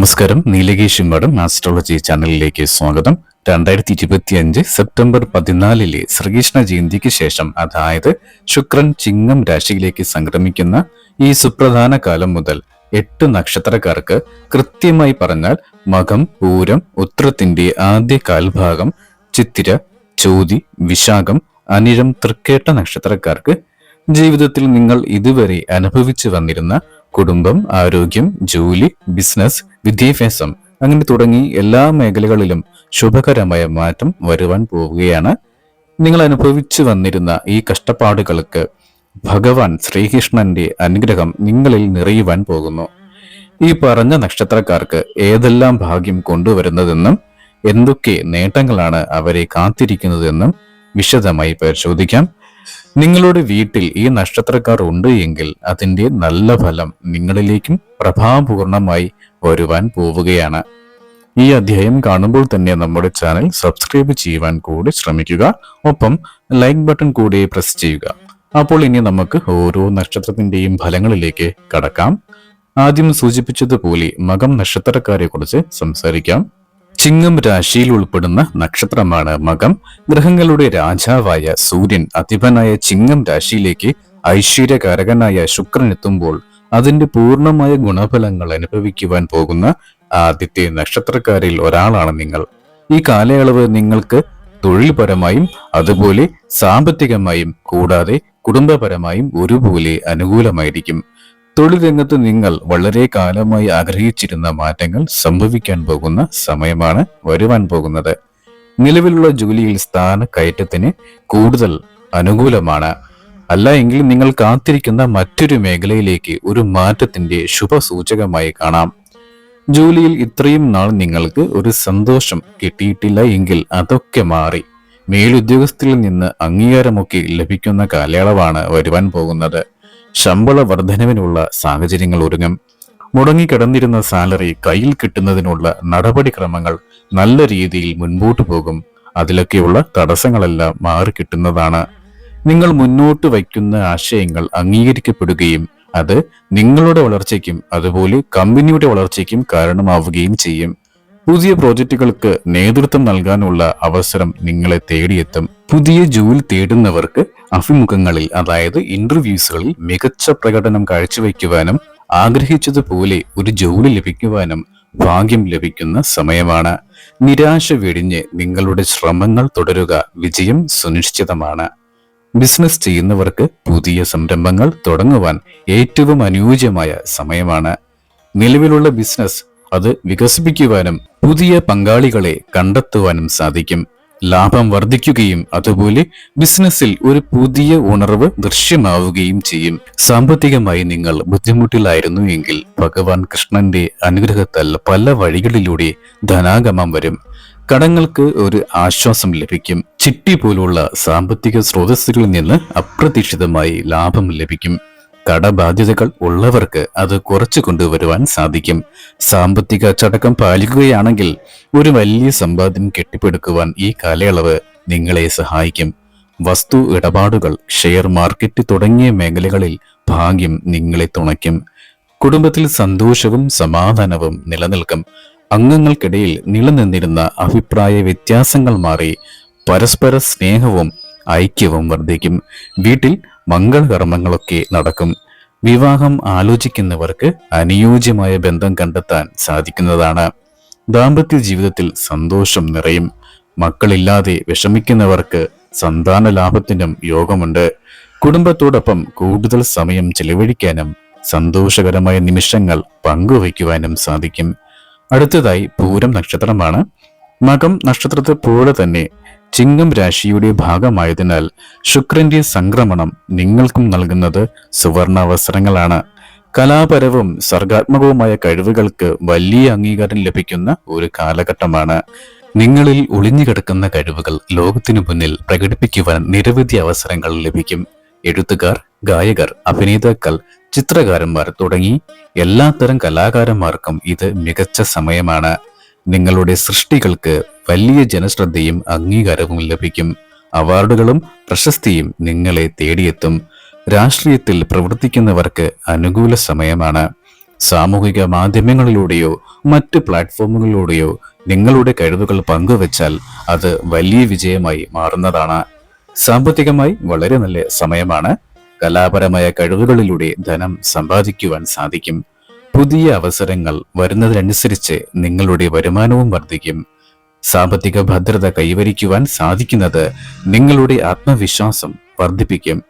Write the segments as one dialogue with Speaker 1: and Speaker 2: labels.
Speaker 1: നമസ്കാരം. നീലകേശ് മഠം ആസ്ട്രോളജി ചാനലിലേക്ക് സ്വാഗതം. രണ്ടായിരത്തി ഇരുപത്തി അഞ്ച് സെപ്റ്റംബർ പതിനാലിലെ ശ്രീകൃഷ്ണ ജയന്തിക്ക് ശേഷം അതായത് ശുക്രൻ ചിങ്ങം രാശിയിലേക്ക് സംക്രമിക്കുന്ന ഈ സുപ്രധാന കാലം മുതൽ എട്ട് നക്ഷത്രക്കാർക്ക് കൃത്യമായി പറഞ്ഞാൽ മകം പൂരം ഉത്രത്തിന്റെ ആദ്യ കാൽഭാഗം ചിത്തിര ചോതി വിശാഖം അനിഴം തൃക്കേട്ട നക്ഷത്രക്കാർക്ക് ജീവിതത്തിൽ നിങ്ങൾ ഇതുവരെ അനുഭവിച്ചു വന്നിരുന്ന കുടുംബം ആരോഗ്യം ജോലി ബിസിനസ് വിദ്യാഭ്യാസം അങ്ങനെ തുടങ്ങി എല്ലാ മേഖലകളിലും ശുഭകരമായ മാറ്റം വരുവാൻ പോവുകയാണ്. നിങ്ങൾ അനുഭവിച്ചു വന്നിരുന്ന ഈ കഷ്ടപ്പാടുകൾക്ക് ഭഗവാൻ ശ്രീകൃഷ്ണന്റെ അനുഗ്രഹം നിങ്ങളിൽ നിറയുവാൻ പോകുന്നു. ഈ പറഞ്ഞ നക്ഷത്രക്കാർക്ക് ഏതെല്ലാം ഭാഗ്യം കൊണ്ടുവരുന്നതെന്നും എന്തൊക്കെ നേട്ടങ്ങളാണ് അവരെ കാത്തിരിക്കുന്നതെന്നും വിശദമായി പരിശോധിക്കാം. നിങ്ങളുടെ വീട്ടിൽ ഈ നക്ഷത്രക്കാർ ഉണ്ട് എങ്കിൽ അതിന്റെ നല്ല ഫലം നിങ്ങളിലേക്കും പ്രഭാപൂർണമായി വരുവാൻ പോവുകയാണ്. ഈ അധ്യായം കാണുമ്പോൾ തന്നെ നമ്മുടെ ചാനൽ സബ്സ്ക്രൈബ് ചെയ്യുവാൻ കൂടി ശ്രമിക്കുക. ഒപ്പം ലൈക്ക് ബട്ടൺ കൂടി പ്രസ് ചെയ്യുക. അപ്പോൾ ഇനി നമുക്ക് ഓരോ നക്ഷത്രത്തിന്റെയും ഫലങ്ങളിലേക്ക് കടക്കാം. ആദ്യം സൂചിപ്പിച്ചതുപോലെ മകം നക്ഷത്രക്കാരെ കുറിച്ച് സംസാരിക്കാം. ചിങ്ങം രാശിയിൽ ഉൾപ്പെടുന്ന നക്ഷത്രമാണ് മകം. ഗ്രഹങ്ങളുടെ രാജാവായ സൂര്യൻ അധിപനായ ചിങ്ങം രാശിയിലേക്ക് ഐശ്വര്യകാരകനായ ശുക്രൻ എത്തുമ്പോൾ അതിന്റെ പൂർണമായ ഗുണഫലങ്ങൾ അനുഭവിക്കുവാൻ പോകുന്ന ആദ്യത്തെ നക്ഷത്രക്കാരിൽ ഒരാളാണ് നിങ്ങൾ. ഈ കാലയളവ് നിങ്ങൾക്ക് തൊഴിൽപരമായും അതുപോലെ സാമ്പത്തികമായും കൂടാതെ കുടുംബപരമായും ഒരുപോലെ അനുകൂലമായിരിക്കും. തൊഴിൽ രംഗത്ത് നിങ്ങൾ വളരെ കാലമായി ആഗ്രഹിച്ചിരുന്ന മാറ്റങ്ങൾ സംഭവിക്കാൻ പോകുന്ന സമയമാണ് വരുവാൻ പോകുന്നത്. നിലവിലുള്ള ജോലിയിൽ സ്ഥാന കയറ്റത്തിന് കൂടുതൽ അനുകൂലമാണ്. അല്ല എങ്കിൽ നിങ്ങൾ കാത്തിരിക്കുന്ന മറ്റൊരു മേഖലയിലേക്ക് ഒരു മാറ്റത്തിന്റെ ശുഭസൂചകമായി കാണാം. ജോലിയിൽ ഇത്രയും നാൾ നിങ്ങൾക്ക് ഒരു സന്തോഷം കിട്ടിയിട്ടില്ല എങ്കിൽ അതൊക്കെ മാറി. മേലുദ്യോഗസ്ഥരിൽ നിന്ന് അംഗീകാരമൊക്കെ ലഭിക്കുന്ന കാലയളവാണ് വരുവാൻ പോകുന്നത്. ശമ്പള വർധനവിനുള്ള സാഹചര്യങ്ങൾ ഒരുങ്ങും. മുടങ്ങിക്കിടന്നിരുന്ന സാലറി കയ്യിൽ കിട്ടുന്നതിനുള്ള നടപടിക്രമങ്ങൾ നല്ല രീതിയിൽ മുൻപോട്ട് പോകും. അതിലൊക്കെയുള്ള തടസ്സങ്ങളെല്ലാം മാറിക്കിട്ടുന്നതാണ് നിങ്ങൾ മുന്നോട്ട് വയ്ക്കുന്ന ആശയങ്ങൾ അംഗീകരിക്കപ്പെടുകയും അത് നിങ്ങളുടെ വളർച്ചയ്ക്കും അതുപോലെ കമ്പനിയുടെ വളർച്ചയ്ക്കും കാരണമാവുകയും ചെയ്യും. പുതിയ പ്രോജക്റ്റുകൾക്ക് നേതൃത്വം നൽകാനുള്ള അവസരം നിങ്ങളെ തേടിയെത്തും. പുതിയ ജോലി തേടുന്നവർക്ക് അഭിമുഖങ്ങളിൽ അതായത് ഇന്റർവ്യൂസുകളിൽ മികച്ച പ്രകടനം കാഴ്ചവെക്കുവാനും ആഗ്രഹിച്ചതുപോലെ ഒരു ജോലി ലഭിക്കുവാനും ഭാഗ്യം ലഭിക്കുന്ന സമയമാണ്. നിരാശ വെടിഞ്ഞ് നിങ്ങളുടെ ശ്രമങ്ങൾ തുടരുക വിജയം സുനിശ്ചിതമാണ്. ബിസിനസ് ചെയ്യുന്നവർക്ക് പുതിയ സംരംഭങ്ങൾ തുടങ്ങുവാൻ ഏറ്റവും അനുയോജ്യമായ സമയമാണ്. നിലവിലുള്ള ബിസിനസ് അത് വികസിപ്പിക്കുവാനും പുതിയ പങ്കാളികളെ കണ്ടെത്തുവാനും സാധിക്കും. ലാഭം വർദ്ധിക്കുകയും അതുപോലെ ബിസിനസ്സിൽ ഒരു പുതിയ ഉണർവ് ദൃശ്യമാവുകയും ചെയ്യും. സാമ്പത്തികമായി നിങ്ങൾ ബുദ്ധിമുട്ടിലായിരുന്നു എങ്കിൽ ഭഗവാൻ കൃഷ്ണന്റെ അനുഗ്രഹത്താൽ പല വഴികളിലൂടെ ധനാഗമം വരും. കടങ്ങൾക്ക് ഒരു ആശ്വാസം ലഭിക്കും. ചിട്ടി പോലുള്ള സാമ്പത്തിക സ്രോതസ്സുകളിൽ നിന്ന് അപ്രതീക്ഷിതമായി ലാഭം ലഭിക്കും. കടബാധ്യതകൾ ഉള്ളവർക്ക് അത് കുറച്ചു കൊണ്ടുവരുവാൻ സാധിക്കും. സാമ്പത്തിക അച്ചടക്കം പാലിക്കുകയാണെങ്കിൽ ഒരു വലിയ സമ്പാദ്യം കെട്ടിപ്പടുക്കുവാൻ ഈ കാലയളവ് നിങ്ങളെ സഹായിക്കും. വസ്തു ഇടപാടുകൾ ഷെയർ മാർക്കറ്റ് തുടങ്ങിയ മേഖലകളിൽ ഭാഗ്യം നിങ്ങളെ തുണയ്ക്കും. കുടുംബത്തിൽ സന്തോഷവും സമാധാനവും നിലനിൽക്കും. അംഗങ്ങൾക്കിടയിൽ നിലനിന്നിരുന്ന അഭിപ്രായ വ്യത്യാസങ്ങൾ മാറി പരസ്പര സ്നേഹവും ഐക്യവും വർദ്ധിക്കും. വീട്ടിൽ മംഗളകർമ്മങ്ങളൊക്കെ നടക്കും. വിവാഹം ആലോചിക്കുന്നവർക്ക് അനുയോജ്യമായ ബന്ധം കണ്ടെത്താൻ സാധിക്കുന്നതാണ്. ദാമ്പത്യ ജീവിതത്തിൽ സന്തോഷം നിറയും. മക്കളില്ലാതെ വിഷമിക്കുന്നവർക്ക് സന്താന ലാഭത്തിനും യോഗമുണ്ട്. കുടുംബത്തോടൊപ്പം കൂടുതൽ സമയം ചെലവഴിക്കാനും സന്തോഷകരമായ നിമിഷങ്ങൾ പങ്കുവയ്ക്കുവാനും സാധിക്കും. അടുത്തതായി പൂരം നക്ഷത്രമാണ്. മകം നക്ഷത്രത്തെ പോലെ തന്നെ ചിങ്ങം രാശിയുടെ ഭാഗമായതിനാൽ ശുക്രന്റെ സംക്രമണം നിങ്ങൾക്കും നൽകുന്നത് സുവർണ അവസരങ്ങളാണ് കലാപരവും സർഗാത്മകവുമായ കഴിവുകൾക്ക് വലിയ അംഗീകാരം ലഭിക്കുന്ന ഒരു കാലഘട്ടമാണ്. നിങ്ങളിൽ ഒളിഞ്ഞുകിടക്കുന്ന കഴിവുകൾ ലോകത്തിനു മുന്നിൽ പ്രകടിപ്പിക്കുവാൻ നിരവധി അവസരങ്ങൾ ലഭിക്കും. എഴുത്തുകാർ ഗായകർ അഭിനേതാക്കൾ ചിത്രകാരന്മാർ തുടങ്ങി എല്ലാത്തരം കലാകാരന്മാർക്കും ഇത് മികച്ച സമയമാണ്. നിങ്ങളുടെ സൃഷ്ടികൾക്ക് വലിയ ജനശ്രദ്ധയും അംഗീകാരവും ലഭിക്കും. അവാർഡുകളും പ്രശസ്തിയും നിങ്ങളെ തേടിയെത്തും. രാഷ്ട്രീയത്തിൽ പ്രവർത്തിക്കുന്നവർക്ക് അനുകൂല സമയമാണ്. സാമൂഹിക മാധ്യമങ്ങളിലൂടെയോ മറ്റ് പ്ലാറ്റ്ഫോമുകളിലൂടെയോ നിങ്ങളുടെ കഴിവുകൾ പങ്കുവച്ചാൽ അത് വലിയ വിജയമായി മാറുന്നതാണ്. സാമ്പത്തികമായി വളരെ നല്ല സമയമാണ്. കലാപരമായ കഴിവുകളിലൂടെ ധനം സമ്പാദിക്കുവാൻ സാധിക്കും. പുതിയ അവസരങ്ങൾ വരുന്നതിനനുസരിച്ച് നിങ്ങളുടെ വരുമാനവും വർദ്ധിക്കും. സാമ്പത്തിക ഭദ്രത കൈവരിക്കുവാൻ സാധിക്കുന്നത് നിങ്ങളുടെ ആത്മവിശ്വാസം വർദ്ധിപ്പിക്കും.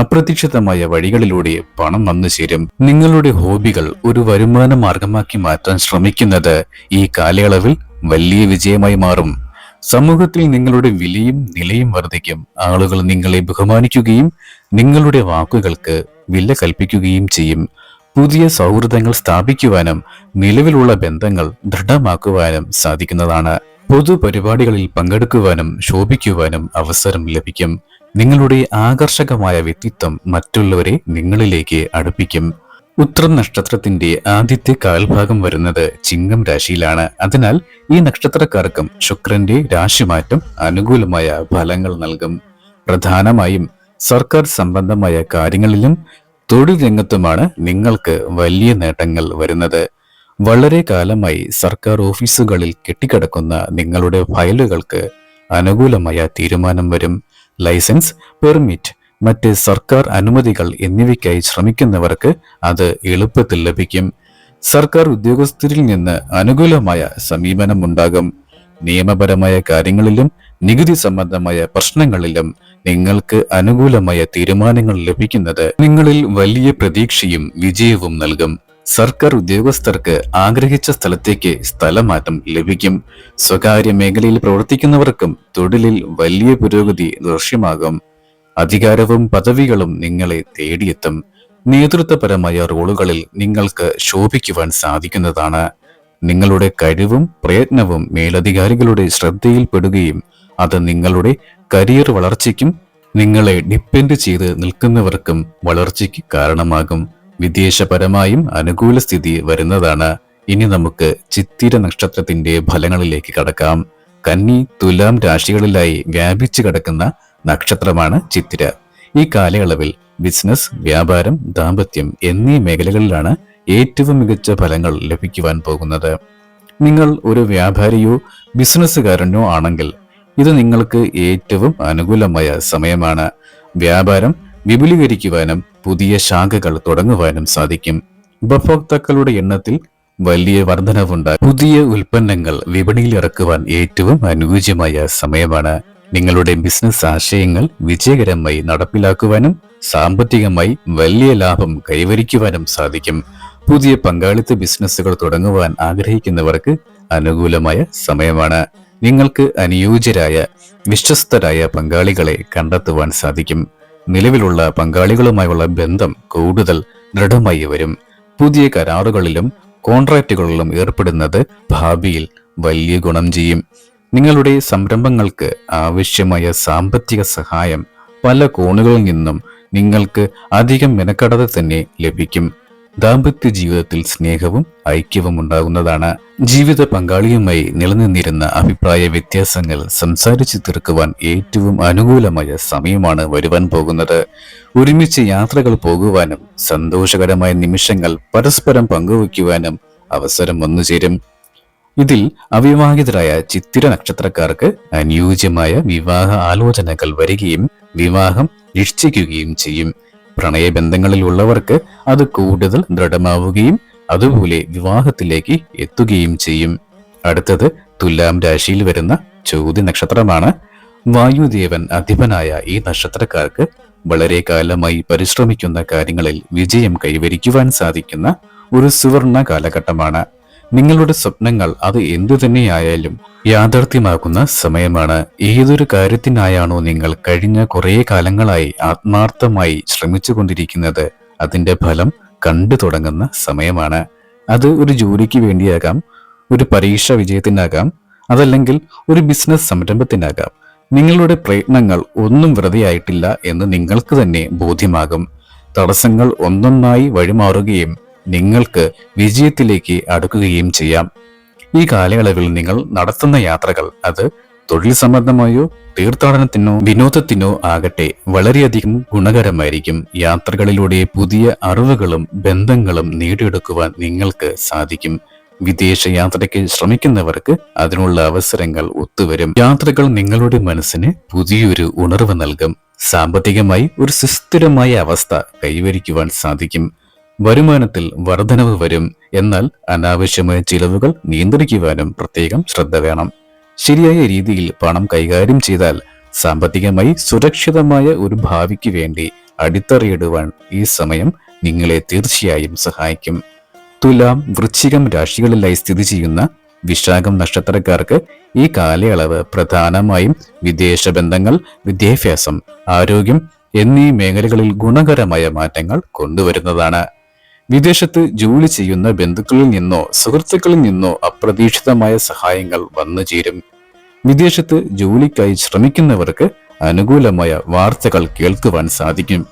Speaker 1: അപ്രതീക്ഷിതമായ വഴികളിലൂടെ പണം വന്നു ചേരും. നിങ്ങളുടെ ഹോബികൾ ഒരു വരുമാന മാർഗമാക്കി മാറ്റാൻ ശ്രമിക്കുന്നത് ഈ കാലയളവിൽ വലിയ വിജയമായി മാറും. സമൂഹത്തിൽ നിങ്ങളുടെ വിലയും നിലയും വർദ്ധിക്കും. ആളുകൾ നിങ്ങളെ ബഹുമാനിക്കുകയും നിങ്ങളുടെ വാക്കുകൾക്ക് വില കൽപ്പിക്കുകയും ചെയ്യും. പുതിയ സൗഹൃദങ്ങൾ സ്ഥാപിക്കുവാനും നിലവിലുള്ള ബന്ധങ്ങൾ ദൃഢമാക്കുവാനും സാധിക്കുന്നതാണ്. പൊതുപരിപാടികളിൽ പങ്കെടുക്കുവാനും ശോഭിക്കുവാനും അവസരം ലഭിക്കും. നിങ്ങളുടെ ആകർഷകമായ വ്യക്തിത്വം മറ്റുള്ളവരെ നിങ്ങളിലേക്ക് അടുപ്പിക്കും. ഉത്രം നക്ഷത്രത്തിന്റെ ആദ്യത്തെ കാൽഭാഗം വരുന്നത് ചിങ്ങം രാശിയിലാണ്. അതിനാൽ ഈ നക്ഷത്രക്കാർക്കും ശുക്രന്റെ രാശിമാറ്റം അനുകൂലമായ ഫലങ്ങൾ നൽകും. പ്രധാനമായും സർക്കാർ സംബന്ധമായ കാര്യങ്ങളിലും തൊഴിൽ രംഗത്തുമാണ് നിങ്ങൾക്ക് വലിയ നേട്ടങ്ങൾ വരുന്നത്. വളരെ കാലമായി സർക്കാർ ഓഫീസുകളിൽ കെട്ടിക്കിടക്കുന്ന നിങ്ങളുടെ ഫയലുകൾക്ക് അനുകൂലമായ തീരുമാനം വരും. ലൈസൻസ് പെർമിറ്റ് മറ്റ് സർക്കാർ അനുമതികൾ എന്നിവയ്ക്കായി ശ്രമിക്കുന്നവർക്ക് അത് എളുപ്പത്തിൽ ലഭിക്കും. സർക്കാർ ഉദ്യോഗസ്ഥരിൽ നിന്ന് അനുകൂലമായ സമീപനം ഉണ്ടാകും നിയമപരമായ കാര്യങ്ങളിലും നികുതി സംബന്ധമായ പ്രശ്നങ്ങളിലും നിങ്ങൾക്ക് അനുകൂലമായ തീരുമാനങ്ങൾ ലഭിക്കുന്നത് നിങ്ങളിൽ വലിയ പ്രതീക്ഷയും വിജയവും നൽകും. സർക്കാർ ഉദ്യോഗസ്ഥർക്ക് ആഗ്രഹിച്ച സ്ഥലത്തേക്ക് സ്ഥലമാറ്റം ലഭിക്കും. സ്വകാര്യ മേഖലയിൽ പ്രവർത്തിക്കുന്നവർക്കും തൊഴിലിൽ വലിയ പുരോഗതി ദൃശ്യമാകും. അധികാരവും പദവികളും നിങ്ങളെ തേടിയെത്തും. നേതൃത്വപരമായ റോളുകളിൽ നിങ്ങൾക്ക് ശോഭിക്കുവാൻ സാധിക്കുന്നതാണ്. നിങ്ങളുടെ കഴിവും പ്രയത്നവും മേലധികാരികളുടെ ശ്രദ്ധയിൽപ്പെടുകയും അത് നിങ്ങളുടെ കരിയർ വളർച്ചയ്ക്കും നിങ്ങളെ ഡിപ്പെൻഡ് ചെയ്ത് നിൽക്കുന്നവർക്കും വളർച്ചയ്ക്ക് കാരണമാകും. വിദേശപരമായും അനുകൂല സ്ഥിതി വരുന്നതാണ്. ഇനി നമുക്ക് ചിത്തിര നക്ഷത്രത്തിന്റെ ഫലങ്ങളിലേക്ക് കടക്കാം. കന്നി തുലാം രാശികളിലായി വ്യാപിച്ചു കിടക്കുന്ന നക്ഷത്രമാണ് ചിത്തിര. ഈ കാലയളവിൽ ബിസിനസ് വ്യാപാരം ദാമ്പത്യം എന്നീ മേഖലകളിലാണ് ഏറ്റവും മികച്ച ഫലങ്ങൾ ലഭിക്കുവാൻ പോകുന്നത്. നിങ്ങൾ ഒരു വ്യാപാരിയോ ബിസിനസ്സുകാരനോ ആണെങ്കിൽ ഇത് നിങ്ങൾക്ക് ഏറ്റവും അനുകൂലമായ സമയമാണ്. വ്യാപാരം വിപുലീകരിക്കുവാനും പുതിയ ശാഖകൾ തുടങ്ങുവാനും സാധിക്കും. ഉപഭോക്താക്കളുടെ എണ്ണത്തിൽ വലിയ വർധനവുണ്ടായി പുതിയ ഉൽപ്പന്നങ്ങൾ വിപണിയിൽ ഇറക്കുവാൻ ഏറ്റവും അനുയോജ്യമായ സമയമാണ്. നിങ്ങളുടെ ബിസിനസ് ആശയങ്ങൾ വിജയകരമായി നടപ്പിലാക്കുവാനും സാമ്പത്തികമായി വലിയ ലാഭം കൈവരിക്കുവാനും സാധിക്കും. പുതിയ പങ്കാളിത്ത ബിസിനസ്സുകൾ തുടങ്ങുവാൻ ആഗ്രഹിക്കുന്നവർക്ക് അനുകൂലമായ സമയമാണ്. നിങ്ങൾക്ക് അനുയോജ്യരായ വിശ്വസ്തരായ പങ്കാളികളെ കണ്ടെത്തുവാൻ സാധിക്കും. നിലവിലുള്ള പങ്കാളികളുമായുള്ള ബന്ധം കൂടുതൽ ദൃഢമായി വരും. പുതിയ കരാറുകളിലും കോൺട്രാക്റ്റുകളിലും ഏർപ്പെടുന്നത് ഭാവിയിൽ വലിയ ഗുണം ചെയ്യും. നിങ്ങളുടെ സംരംഭങ്ങൾക്ക് ആവശ്യമായ സാമ്പത്തിക സഹായം പല കോണുകളിൽ നിന്നും നിങ്ങൾക്ക് അധികം മെനക്കെടാതെ തന്നെ ലഭിക്കും. ദാമ്പത്യ ജീവിതത്തിൽ സ്നേഹവും ഐക്യവും ഉണ്ടാകുന്നതാണ്. ജീവിത പങ്കാളിയുമായി നിലനിന്നിരുന്ന അഭിപ്രായ വ്യത്യാസങ്ങൾ സംസാരിച്ചു തീർക്കുവാൻ ഏറ്റവും അനുകൂലമായ സമയമാണ് വരുവാൻ പോകുന്നത്. ഒരുമിച്ച് യാത്രകൾ പോകുവാനും സന്തോഷകരമായ നിമിഷങ്ങൾ പരസ്പരം പങ്കുവയ്ക്കുവാനും അവസരം വന്നുചേരും. ഇതിൽ അവിവാഹിതരായ ചിത്തിര നക്ഷത്രക്കാർക്ക് അനുയോജ്യമായ വിവാഹ ആലോചനകൾ വരികയും വിവാഹം നിശ്ചയിക്കുകയും ചെയ്യും. പ്രണയബന്ധങ്ങളിൽ ഉള്ളവർക്ക് അത് കൂടുതൽ ദൃഢമാവുകയും അതുപോലെ വിവാഹത്തിലേക്ക് എത്തുകയും ചെയ്യും. അടുത്തത് തുലാം രാശിയിൽ വരുന്ന ചോദ്യ നക്ഷത്രമാണ്. വായുദേവൻ അധിപനായ ഈ നക്ഷത്രക്കാർക്ക് വളരെ കാലമായി പരിശ്രമിക്കുന്ന കാര്യങ്ങളിൽ വിജയം കൈവരിക്കുവാൻ സാധിക്കുന്ന ഒരു സുവർണ കാലഘട്ടമാണ്. നിങ്ങളുടെ സ്വപ്നങ്ങൾ അത് എന്തു തന്നെയായാലും യാഥാർത്ഥ്യമാക്കുന്ന സമയമാണ്. ഏതൊരു കാര്യത്തിനായാണോ നിങ്ങൾ കഴിഞ്ഞ കുറേ കാലങ്ങളായി ആത്മാർത്ഥമായി ശ്രമിച്ചു കൊണ്ടിരിക്കുന്നത് അതിന്റെ ഫലം കണ്ടു തുടങ്ങുന്ന സമയമാണ്. അത് ഒരു ജോലിക്ക് വേണ്ടിയാകാം ഒരു പരീക്ഷ വിജയത്തിനാകാം അതല്ലെങ്കിൽ ഒരു ബിസിനസ് സംരംഭത്തിനാകാം. നിങ്ങളുടെ പ്രയത്നങ്ങൾ ഒന്നും വെറുതെയായിട്ടില്ല എന്ന് നിങ്ങൾക്ക് തന്നെ ബോധ്യമാകും. തടസ്സങ്ങൾ ഒന്നൊന്നായി വഴിമാറുകയും നിങ്ങൾക്ക് വിജയത്തിലേക്ക് അടുക്കുകയും ചെയ്യാം. ഈ കാലയളവിൽ നിങ്ങൾ നടത്തുന്ന യാത്രകൾ അത് തൊഴിൽ സംബന്ധമായോ തീർത്ഥാടനത്തിനോ വിനോദത്തിനോ ആകട്ടെ വളരെയധികം ഗുണകരമായിരിക്കും. യാത്രകളിലൂടെ പുതിയ അറിവുകളും ബന്ധങ്ങളും നേടിയെടുക്കുവാൻ നിങ്ങൾക്ക് സാധിക്കും. വിദേശ യാത്രയ്ക്ക് ശ്രമിക്കുന്നവർക്ക് അതിനുള്ള അവസരങ്ങൾ ഒത്തുവരും. യാത്രകൾ നിങ്ങളുടെ മനസ്സിന് പുതിയൊരു ഉണർവ് നൽകും. സാമ്പത്തികമായി ഒരു സുസ്ഥിരമായ അവസ്ഥ കൈവരിക്കുവാൻ സാധിക്കും. വരുമാനത്തിൽ വർധനവ് വരും. എന്നാൽ അനാവശ്യമായ ചിലവുകൾ നിയന്ത്രിക്കുവാനും പ്രത്യേകം ശ്രദ്ധ വേണം. ശരിയായ രീതിയിൽ പണം കൈകാര്യം ചെയ്താൽ സാമ്പത്തികമായി സുരക്ഷിതമായ ഒരു ഭാവിക്ക് വേണ്ടി അടിത്തറയിടുവാൻ ഈ സമയം നിങ്ങളെ തീർച്ചയായും സഹായിക്കും. തുലാം വൃശ്ചികം രാശികളിലായി സ്ഥിതി ചെയ്യുന്ന വിശാഖം നക്ഷത്രക്കാർക്ക് ഈ കാലയളവ് പ്രധാനമായും വിദേശ ബന്ധങ്ങൾ വിദ്യാഭ്യാസം ആരോഗ്യം എന്നീ മേഖലകളിൽ ഗുണകരമായ മാറ്റങ്ങൾ കൊണ്ടുവരുന്നതാണ്. വിദേശത്ത് ജോലി ചെയ്യുന്ന ബന്ധുക്കളിൽ നിന്നോ സുഹൃത്തുക്കളിൽ നിന്നോ അപ്രതീക്ഷിതമായ സഹായങ്ങൾ വന്നു ചേരും. വിദേശത്ത് ജോലിക്കായി ശ്രമിക്കുന്നവർക്ക് അനുകൂലമായ വാർത്തകൾ കേൾക്കുവാൻ സാധിക്കും.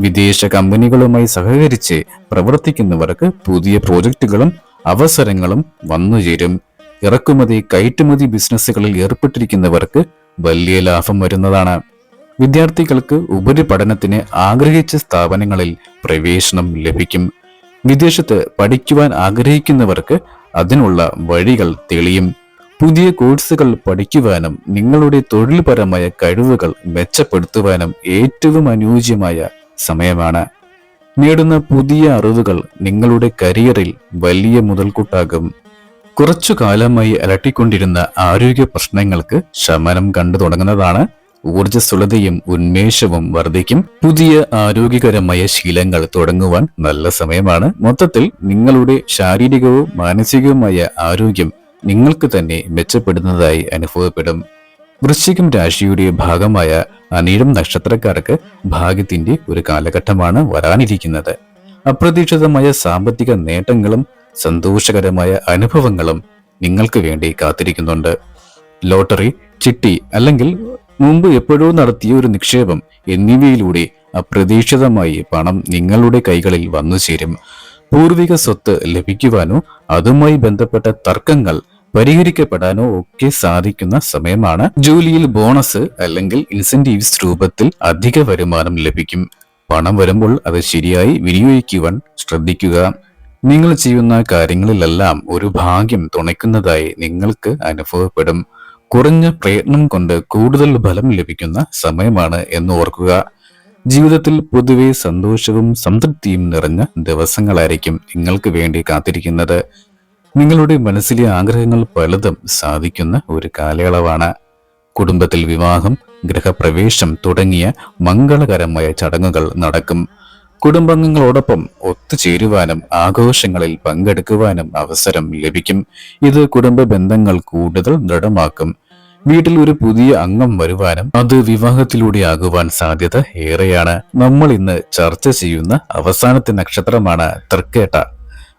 Speaker 1: വിദേശ കമ്പനികളുമായി സഹകരിച്ച് പ്രവർത്തിക്കുന്നവർക്ക് പുതിയ പ്രോജക്റ്റുകളും അവസരങ്ങളും വന്നുചേരും ഇറക്കുമതി കയറ്റുമതി ബിസിനസ്സുകളിൽ ഏർപ്പെട്ടിരിക്കുന്നവർക്ക് വലിയ ലാഭം വരുന്നതാണ്. വിദ്യാർത്ഥികൾക്ക് ഉപരിപഠനത്തിന് ആഗ്രഹിച്ച സ്ഥാപനങ്ങളിൽ പ്രവേശനം ലഭിക്കും. വിദേശത്ത് പഠിക്കുവാൻ ആഗ്രഹിക്കുന്നവർക്ക് അതിനുള്ള വഴികൾ തെളിയും. പുതിയ കോഴ്സുകൾ പഠിക്കുവാനും നിങ്ങളുടെ തൊഴിൽപരമായ കഴിവുകൾ മെച്ചപ്പെടുത്തുവാനും ഏറ്റവും അനുയോജ്യമായ സമയമാണ്. നേടുന്ന പുതിയ അറിവുകൾ നിങ്ങളുടെ കരിയറിൽ വലിയ മുതൽക്കൂട്ടാകും. കുറച്ചു കാലമായി അലട്ടിക്കൊണ്ടിരുന്ന ആരോഗ്യ പ്രശ്നങ്ങൾക്ക് ശമനം കണ്ടു തുടങ്ങുന്നതാണ് ഊർജസ്വലതയും ഉന്മേഷവും വർദ്ധിക്കും. പുതിയ ആരോഗ്യകരമായ ശീലങ്ങൾ തുടങ്ങുവാൻ നല്ല സമയമാണ്. മൊത്തത്തിൽ നിങ്ങളുടെ ശാരീരികവും മാനസികവുമായ ആരോഗ്യം നിങ്ങൾക്ക് തന്നെ മെച്ചപ്പെടുന്നതായി അനുഭവപ്പെടും. വൃശ്ചികം രാശിയുടെ ഭാഗമായ അനീഴം നക്ഷത്രക്കാർക്ക് ഭാഗ്യത്തിന്റെ ഒരു കാലഘട്ടമാണ് വരാനിരിക്കുന്നത്. അപ്രതീക്ഷിതമായ സാമ്പത്തിക നേട്ടങ്ങളും സന്തോഷകരമായ അനുഭവങ്ങളും നിങ്ങൾക്ക് വേണ്ടി കാത്തിരിക്കുന്നുണ്ട്. ലോട്ടറി ചിട്ടി അല്ലെങ്കിൽ മുമ്പ് എപ്പോഴോ നടത്തിയ ഒരു നിക്ഷേപം എന്നിവയിലൂടെ അപ്രതീക്ഷിതമായി പണം നിങ്ങളുടെ കൈകളിൽ വന്നു ചേരും. പൂർവിക സ്വത്ത് ലഭിക്കുവാനോ അതുമായി ബന്ധപ്പെട്ട തർക്കങ്ങൾ പരിഹരിക്കപ്പെടാനോ ഒക്കെ സാധിക്കുന്ന സമയമാണ് ജോലിയിൽ ബോണസ് അല്ലെങ്കിൽ ഇൻസെന്റീവ്സ് രൂപത്തിൽ അധിക വരുമാനം ലഭിക്കും. പണം വരുമ്പോൾ അത് ശരിയായി വിനിയോഗിക്കുവാൻ ശ്രദ്ധിക്കുക. നിങ്ങൾ ചെയ്യുന്ന കാര്യങ്ങളിലെല്ലാം ഒരു ഭാഗ്യം തുണയ്ക്കുന്നതായി നിങ്ങൾക്ക് അനുഭവപ്പെടും. കുറഞ്ഞ പ്രയത്നം കൊണ്ട് കൂടുതൽ ഫലം ലഭിക്കുന്ന സമയമാണ് എന്ന് ഓർക്കുക. ജീവിതത്തിൽ പൊതുവെ സന്തോഷവും സംതൃപ്തിയും നിറഞ്ഞ ദിവസങ്ങളായിരിക്കും നിങ്ങൾക്ക് വേണ്ടി കാത്തിരിക്കുന്നത്. നിങ്ങളുടെ മനസ്സിലെ ആഗ്രഹങ്ങൾ പലതും സാധിക്കുന്ന ഒരു കാലയളവാണ്. കുടുംബത്തിൽ വിവാഹം ഗൃഹപ്രവേശം തുടങ്ങിയ മംഗളകരമായ ചടങ്ങുകൾ നടക്കും. കുടുംബാംഗങ്ങളോടൊപ്പം ഒത്തുചേരുവാനും ആഘോഷങ്ങളിൽ പങ്കെടുക്കുവാനും അവസരം ലഭിക്കും. ഇത് കുടുംബ ബന്ധങ്ങൾ കൂടുതൽ ദൃഢമാക്കും. വീട്ടിൽ ഒരു പുതിയ അംഗം വരുവാനും അത് വിവാഹത്തിലൂടെ ആകുവാൻ സാധ്യത ഏറെയാണ്. നമ്മൾ ഇന്ന് ചർച്ച ചെയ്യുന്ന അവസാനത്തെ നക്ഷത്രമാണ് തൃക്കേട്ട.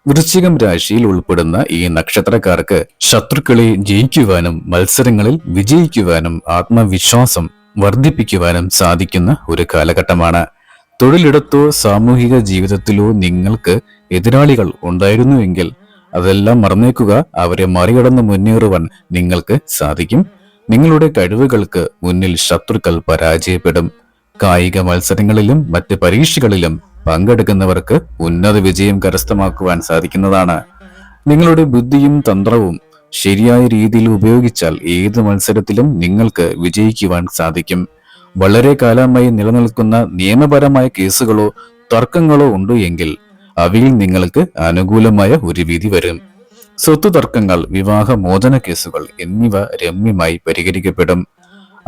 Speaker 1: വൃശ്ചികം രാശിയിൽ ഉൾപ്പെടുന്ന ഈ നക്ഷത്രക്കാർക്ക് ശത്രുക്കളെ ജയിക്കുവാനും മത്സരങ്ങളിൽ വിജയിക്കുവാനും ആത്മവിശ്വാസം വർദ്ധിപ്പിക്കുവാനും സാധിക്കുന്ന ഒരു കാലഘട്ടമാണ്. തൊഴിലിടത്തോ സാമൂഹിക ജീവിതത്തിലോ നിങ്ങൾക്ക് എതിരാളികൾ ഉണ്ടായിരുന്നുവെങ്കിൽ അതെല്ലാം മറന്നേക്കുക. അവരെ മറികടന്ന് മുന്നേറുവാൻ നിങ്ങൾക്ക് സാധിക്കും. നിങ്ങളുടെ കഴിവുകൾക്ക് മുന്നിൽ ശത്രുക്കൾ പരാജയപ്പെടും. കായിക മത്സരങ്ങളിലും മറ്റ് പരീക്ഷകളിലും പങ്കെടുക്കുന്നവർക്ക് ഉന്നത വിജയം കരസ്ഥമാക്കുവാൻ സാധിക്കുന്നതാണ്. നിങ്ങളുടെ ബുദ്ധിയും തന്ത്രവും ശരിയായ രീതിയിൽ ഉപയോഗിച്ചാൽ ഏത് മത്സരത്തിലും നിങ്ങൾക്ക് വിജയിക്കുവാൻ സാധിക്കും. വളരെ കാലമായി നിലനിൽക്കുന്ന നിയമപരമായ കേസുകളോ തർക്കങ്ങളോ ഉണ്ടോ എങ്കിൽ അവയിൽ നിങ്ങൾക്ക് അനുകൂലമായ ഒരു വിധി വരും. സ്വത്ത് തർക്കങ്ങൾ വിവാഹ മോചന കേസുകൾ എന്നിവ രമ്യമായി പരിഹരിക്കപ്പെടും.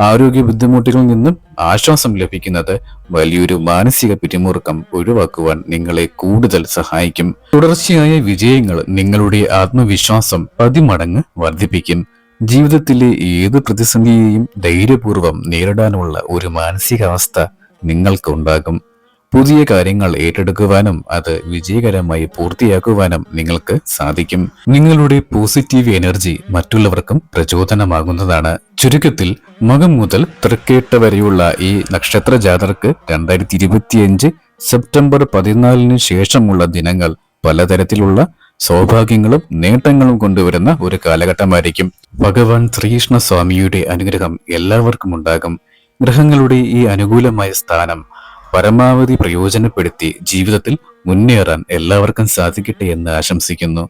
Speaker 1: ആരോഗ്യ ബുദ്ധിമുട്ടുകളിൽ നിന്നും ആശ്വാസം ലഭിക്കുന്നത് വലിയൊരു മാനസിക പിരിമുറുക്കം ഒഴിവാക്കുവാൻ നിങ്ങളെ കൂടുതൽ സഹായിക്കും. തുടർച്ചയായ വിജയങ്ങൾ നിങ്ങളുടെ ആത്മവിശ്വാസം പതിമടങ്ങ് വർദ്ധിപ്പിക്കും. ജീവിതത്തിലെ ഏത് പ്രതിസന്ധിയെയും ധൈര്യപൂർവം നേരിടാനുള്ള ഒരു മാനസികാവസ്ഥ നിങ്ങൾക്ക് ഉണ്ടാകും പുതിയ കാര്യങ്ങൾ ഏറ്റെടുക്കുവാനും അത് വിജയകരമായി പൂർത്തിയാക്കുവാനും നിങ്ങൾക്ക് സാധിക്കും. നിങ്ങളുടെ പോസിറ്റീവ് എനർജി മറ്റുള്ളവർക്കും പ്രചോദനമാകുന്നതാണ്. ചുരുക്കത്തിൽ മകം മുതൽ തൃക്കേട്ട വരെയുള്ള ഈ നക്ഷത്ര ജാതർക്ക് രണ്ടായിരത്തി ഇരുപത്തിയഞ്ച് സെപ്റ്റംബർ പതിനാലിന് ശേഷമുള്ള ദിനങ്ങൾ പലതരത്തിലുള്ള സൗഭാഗ്യങ്ങളും നേട്ടങ്ങളും കൊണ്ടുവരുന്ന ഒരു കാലഘട്ടമായിരിക്കും. ഭഗവാൻ ശ്രീകൃഷ്ണ സ്വാമിയുടെ അനുഗ്രഹം എല്ലാവർക്കും ഉണ്ടാകും. ഗ്രഹങ്ങളുടെ ഈ അനുകൂലമായ സ്ഥാനം പരമാവധി പ്രയോജനപ്പെടുത്തി ജീവിതത്തിൽ മുന്നേറാൻ എല്ലാവർക്കും സാധിക്കട്ടെ എന്ന് ആശംസിക്കുന്നു.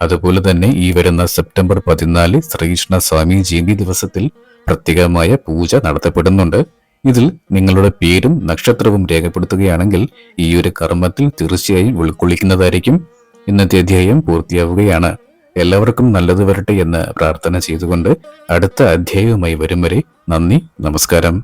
Speaker 1: അതുപോലെ തന്നെ ഈ വരുന്ന സെപ്റ്റംബർ പതിനാല് ശ്രീകൃഷ്ണ സ്വാമി ജയന്തി ദിവസത്തിൽ പ്രത്യേകമായ പൂജ നടത്തപ്പെടുന്നുണ്ട്. ഇതിൽ നിങ്ങളുടെ പേരും നക്ഷത്രവും രേഖപ്പെടുത്തുകയാണെങ്കിൽ ഈ ഒരു കർമ്മത്തിൽ തീർച്ചയായും ഉൾക്കൊള്ളിക്കുന്നതായിരിക്കും. ഇന്നത്തെ അധ്യായം പൂർത്തിയാവുകയാണ്. എല്ലാവർക്കും നല്ലത് വരട്ടെ എന്ന് പ്രാർത്ഥന ചെയ്തുകൊണ്ട് അടുത്ത അധ്യായവുമായി വരും വരെ നന്ദി നമസ്കാരം.